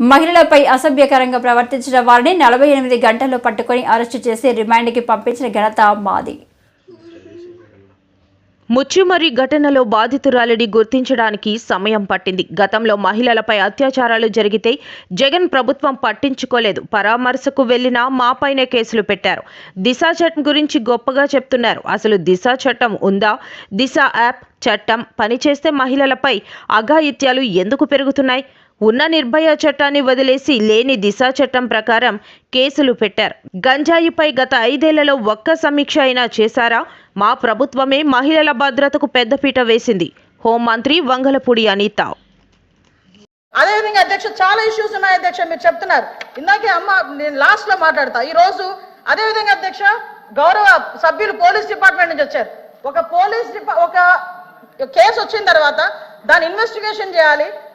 మహిళలపై అసభ్యకరంగా ప్రవర్తించిన వారిని నలభై ఎనిమిది గంటల్లో పట్టుకొని అరెస్టు చేసి రిమాండ్కి పంపించిన ఘనత మాది. ముచ్చుమరి ఘటనలో బాధితురాలిని గుర్తించడానికి సమయం పట్టింది. గతంలో మహిళలపై అత్యాచారాలు జరిగితే జగన్ ప్రభుత్వం పట్టించుకోలేదు. పరామర్శకు వెళ్ళినా మాపైనే కేసులు పెట్టారు. దిశ చట్టం గురించి గొప్పగా చెప్తున్నారు. అసలు దిశ చట్టం ఉందా? దిశ యాప్ చట్టం పనిచేస్తే మహిళలపై అఘాయిత్యాలు ఎందుకు పెరుగుతున్నాయి? ఉన్న నిర్భయ చట్టాన్ని వదిలేసి లేని దిశ చట్టం ప్రకారం కేసులు పెట్టారు. గంజాయిపై గత ఐదేళ్ళలో ఒక్క సమీక్ష అయినా చేశారా? మా ప్రభుత్వమే మహిళల భద్రతకు పెద్దపీట వేసింది. హోంమంత్రి వంగలపూడి అనిత. అదేవిధంగా అధ్యక్ష చాలా ఇష్యూస్ ఉన్నాయి అధ్యక్ష మీరు చెప్తున్నారు. ఇందాకే అమ్మ నేను లాస్ట్లో మాట్లాడతా. ఈ రోజు అదేవిధంగా అధ్యక్ష గౌరవ సభ్యులు పోలీస్ డిపార్ట్మెంట్ నుంచి వచ్చారు. ఒక పోలీస్ డిపా ఒక కేసు వచ్చిన తర్వాత దాని ఇన్వెస్టిగేషన్ చేయాలి.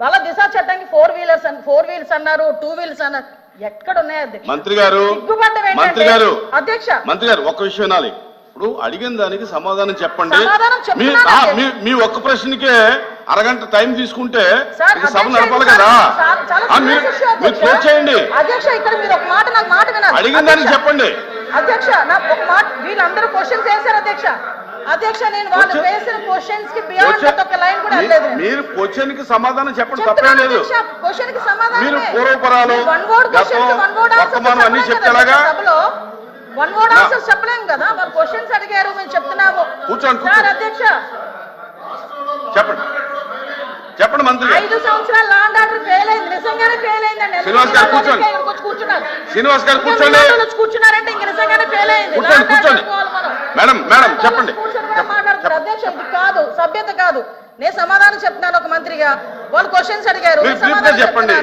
వాళ్ళ దిశ చట్టానికి ఫోర్ వీలర్స్ ఫోర్ వీల్స్ అన్నారు టూ వీల్స్ అన్నారు. ఎక్కడ ఉన్నాయి మంత్రి గారు మంత్రి గారు అధ్యక్ష. మంత్రి గారు ఒక విషయం వినాలి. ఇప్పుడు అడిగిన దానికి సమాధానం చెప్పండి. మీ ఒక్క ప్రశ్నకే అరగంట టైం తీసుకుంటే సభ నడపాలి కదా? మీరు. క్లోజ్ చేయండి. అధ్యక్ష ఇక్కడ మీరు ఒక మాట నాకు మాట వినాలి. అడిగిన దానికి చెప్పండి. అధ్యక్ష నాకు ఒక మాట వీళ్ళందరూ క్వశ్చన్స్ వేశారు అధ్యక్ష. అధ్యక్ష నేను వాళ్ళు వేసిన క్వశ్చన్స్కి బియాండ్ కూడా. మీరు క్వశ్చన్కి సమాధానం చెప్పండి తప్పేం లేదు క్వశ్చన్కి. మీరు పూర్వపరాలు, వర్తమానం అన్నీ చెప్పలేం చెప్తే కదా ఎలాగా? సభలో వన్ వర్డ్ ఆన్సర్ చెప్పలేం కదా వాళ్ళు క్వశ్చన్స్ అడిగారు మేము చెప్తున్నాము కూర్చోండి. అధ్యక్ష చెప్పండి చెప్పండి మంత్రి ఐదు సంవత్సరాలు లాండ్ ఆర్డర్ ఫెయిల్ అయింది నిజంగానే ఫెయిల్ అయిందండి శ్రీనివాస్ గారు కూర్చోండి. కూర్చున్నారు శ్రీనివాస్ గారు కూర్చోండి కూర్చున్నారంటే ఇంక నిజంగానే ఫెయిల్ అయింది కూర్చోండి, కూర్చోండి. మేడం, మేడం, చెప్పండి. మాట్లాడుతున్నారు. అధ్యక్ష ఇది కాదు సభ్యత కాదు నేను సమాధానం చెప్తున్నాను ఒక మంత్రిగా వాళ్ళు క్వశ్చన్స్ అడిగారు చెప్పండి.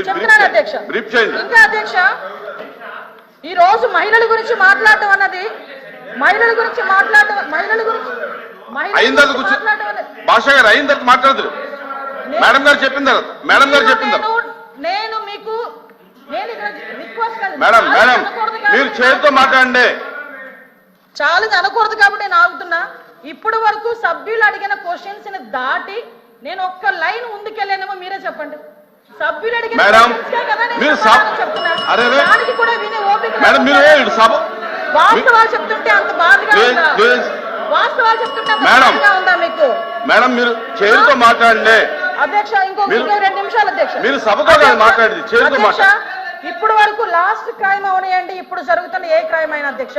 చెప్తున్నాను. అధ్యక్ష. ఇంకా అధ్యక్ష ఈ రోజు మహిళల గురించి మాట్లాడటం అన్నది మహిళల గురించి మాట్లాడటం మహిళల గురించి భాష గారు అయిన తర్వాత మేడం గారు చెప్పిన తర్వాత మేడం గారు చెప్పిన తర్వాత నేను- మీకు. మేడం మేడం మీరు నేను చేతితో మాట్లాడండి చాలా అనకూడదు కాబట్టి నేను ఆగుతున్నా ఇప్పటి వరకు సభ్యులు అడిగిన క్వశ్చన్స్ని దాటి నేను ఒక్క లైన్ ముందుకెళ్ళానేమో మీరే చెప్పండి సభ్యులు అడిగిన. దానికి కూడా వినే ఓపిక వాస్తవాలు చెప్తుంటే అంత బాధగా. వాస్తవాలు చెప్తుంటే అంత మేడం. బాధగా ఉందా మీకు మేడం మీరు చేతితో మాట్లాడండి అధ్యక్ష ఇంకో రెండు నిమిషాలు అధ్యక్ష మీరు సభతో మాట్లాడేది. ఇప్పుడు వరకు లాస్ట్ క్రైమ్ అవనియండి ఇప్పుడు జరుగుతున్న ఏ క్రైమ్ అయినా అధ్యక్ష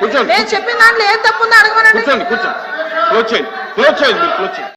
కూర్చోండి. నేను చెప్పిన దాంట్లో ఏం తప్పు ఉందో అడగమనండి. కూర్చోండి కూర్చోండి. క్లోజ్ చేయండి క్లోజ్ చేయండి మీరు క్లోజ్ చేయండి.